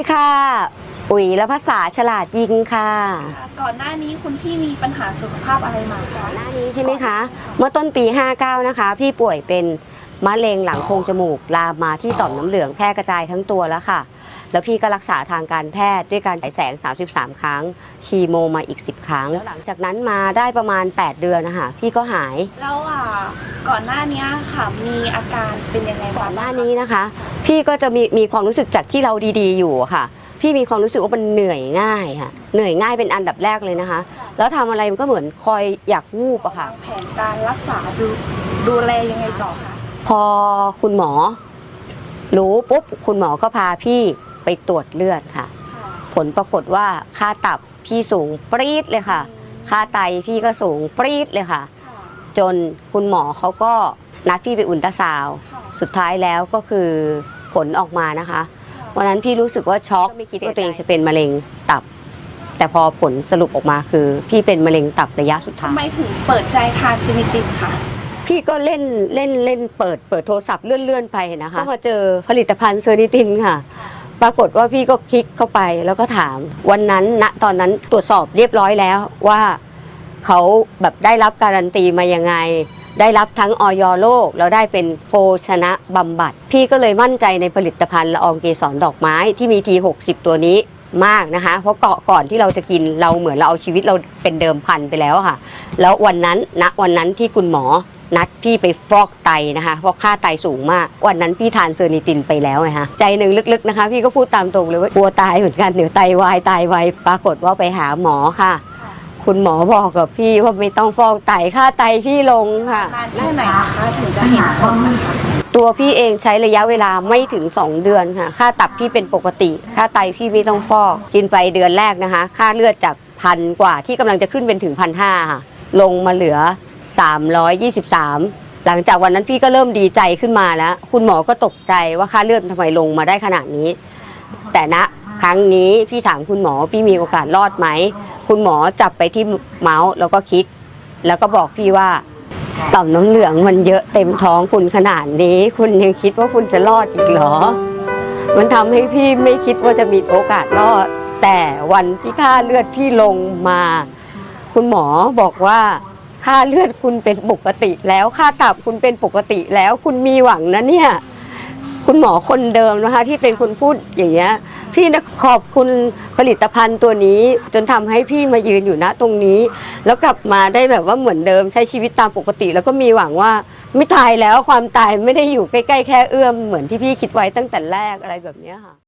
สวัสดีค่ะ อุ๋ยและภาษาฉลาดยิงค่ะ ก่อนหน้านี้คุณพี่มีปัญหาสุขภาพอะไรมาคะหน้านี้ใช่ไหมคะ เมื่อต้นปี 59 นะคะ พี่ป่วยเป็นมะเร็งหลังโพรงจมูก ลามมาที่ต่อมน้ำเหลืองแพร่กระจายทั้งตัวแล้วค่ะ แล้วพี่ก็รักษาทางการแพทย์ด้วยการฉายแสง 33 ครั้ง ชีโมมาอีก 10 ครั้ง แล้วหลังจากนั้นมาได้ประมาณ 8 เดือนนะคะพี่ก็หาย แล้วอ่าก่อนหน้านี้ค่ะมีอาการเป็นยังไงก่บ้าองนหน้านี้นะคะ พี่ก็จะมีมีความรู้สึกจากที่เราดีๆ อยู่อะค่ะ พี่มีความรู้สึกว่ามันเหนื่อยง่ายค่ะเหนื่อยง่ายเป็นอันดับแรกเลยนะคะ แล้วทำอะไรมันก็เหมือนคอยอยากวูบอะค่ะวางแผนการรักษาดูดูแลยังไงต่อคะพอคุณหมอรู้ปุ๊บคุณหมอก็พาพี่ ไปตรวจเลือดค่ะค่ะ ผลปรากฏว่าค่าตับพี่สูงปรี๊ดเลยค่ะ ค่าไตพี่ก็สูงปรี๊ดเลยค่ะค่ะจนคุณหมอเขาก็นัดพี่ไปอุลตราซาวด์ค่ะสุดท้ายแล้วก็คือผลออกมานะคะวันนั้นพี่รู้สึกว่าช็อกไม่คิดว่าตัวเองจะเป็นมะเร็งตับ แต่พอผลสรุปออกมาคือ พี่เป็นมะเร็งตับระยะสุดท้าทำยไมถึงเปิดใจทานซินิตินค่ะพี่ก็เล่นเล่นเล่นเปิดเปิดโทรศัพท์เลื่อนๆไปนะคะก็มาเจอผลิตภัณฑ์เซอร์นิตินค่ะ ปรากฏว่าพี่ก็คลิกเข้าไปแล้วก็ถาม วันนั้นณตอนนั้นตรวจสอบเรียบร้อยแล้วว่าเขาแบบได้รับการันตีมายังไง ได้รับทั้งออยโลกแล้วได้เป็นโภชนะบำบัด พี่ก็เลยมั่นใจในผลิตภัณฑ์ละอองเกสรดอกไม้ที่มีที 60 ตัวนี้ มากนะคะ เพราะเกาะก่อนที่เราจะกินเราเหมือนเราเอาชีวิตเราเป็นเดิมพันไปแล้วค่ะ แล้ววันนั้นณวันนั้นที่คุณหมอนัดพี่ไปฟอกไตนะคะเพราะค่าไตสูงมาก วันนั้นพี่ทานเซอร์นิตินไปแล้วไงคะใจหนึ่งลึกๆนะคะ พี่ก็พูดตามตรงเลยว่ากลัวตายเหมือนกันเดี๋ยวไตวายตายไวปรากฏว่าไปหาหมอค่ะ คุณหมอบอกกับพี่ว่าไม่ต้องฟอกไตค่าไตพี่ลงค่ะนานแค่ไหนนะคะถึงจะเห็นผลนะคะ ตัวพี่เองใช้ระยะเวลาไม่ถึง 2 เดือนค่ะ ค่าตับพี่เป็นปกติ ค่าไตพี่ไม่ต้องฟอก กินไปเดือนแรกนะคะ ค่าเลือดจากพันกว่าที่กำลังจะขึ้นเป็นถึงพันห้าค่ะ ลงมาเหลือ 323หลังจากวันนั้นพี่ก็เริ่มดีใจขึ้นมาแล้ว คุณหมอก็ตกใจว่าค่าเลือดทำไมลงมาได้ขนาดนี้ แต่ณครั้งนี้พี่ถามคุณหมอพี่มีโอกาสรอดไหม คุณหมอจับไปที่เมาส์แล้วก็คลิกแล้วก็บอกพี่ว่า ต่อมน้ำเหลืองมันเยอะเต็มท้องคุณขนาดนี้ คุณยังคิดว่าคุณจะรอดอีกเหรอ มันทำให้พี่ไม่คิดว่าจะมีโอกาสรอด แต่วันที่ค่าเลือดพี่ลงมา คุณหมอบอกว่าค่าเลือดคุณเป็นปกติแล้วค่าตับคุณเป็นปกติแล้ว คุณมีหวังนะเนี่ย คุณหมอคนเดิมนะคะ ที่เป็นคนพูดอย่างเงี้ย พี่นะขอบคุณผลิตภัณฑ์ตัวนี้ จนทำให้พี่มายืนอยู่ณตรงนี้ แล้วกลับมาได้แบบว่าเหมือนเดิมใช้ชีวิตตามปกติ แล้วก็มีหวังว่าไม่ตายแล้วความตายไม่ได้อยู่ใกล้ๆแค่เอื้อมเหมือนที่พี่คิดไว้ตั้งแต่แรกอะไรแบบนี้ค่ะ